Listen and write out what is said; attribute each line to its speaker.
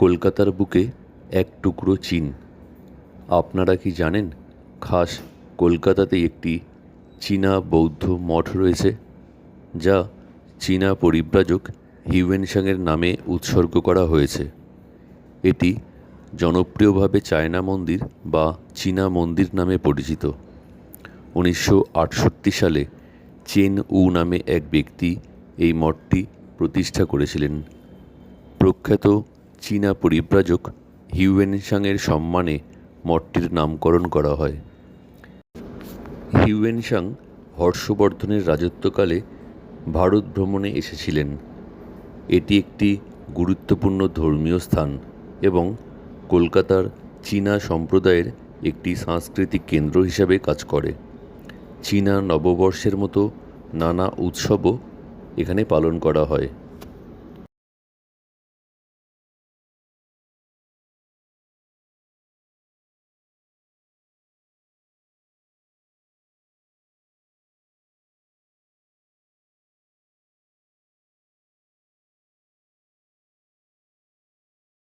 Speaker 1: কলকাতার বুকে এক টুকরো চীন। আপনারা কি জানেন, খাস কলকাতাতে একটি চীনা বৌদ্ধ মঠ রয়েছে, যা চীনা পরিব্রাজক হিউয়েনসাংয়ের নামে উৎসর্গ করা হয়েছে। এটি জনপ্রিয়ভাবে চায়না মন্দির বা চীনা মন্দির নামে পরিচিত। উনিশশো আটষট্টি সালে চেন উ নামে এক ব্যক্তি এই মঠটি প্রতিষ্ঠা করেছিলেন। প্রখ্যাত চীনা পরিব্রাজক হিউয়েনসাংয়ের সম্মানে মঠটির নামকরণ করা হয়। হিউয়েনসাং হর্ষবর্ধনের রাজত্বকালে ভারত ভ্রমণে এসেছিলেন। এটি একটি গুরুত্বপূর্ণ ধর্মীয় স্থান এবং কলকাতার চীনা সম্প্রদায়ের একটি সাংস্কৃতিক কেন্দ্র হিসাবে কাজ করে। চীনা নববর্ষের মতো নানা উৎসবও এখানে পালন করা হয়।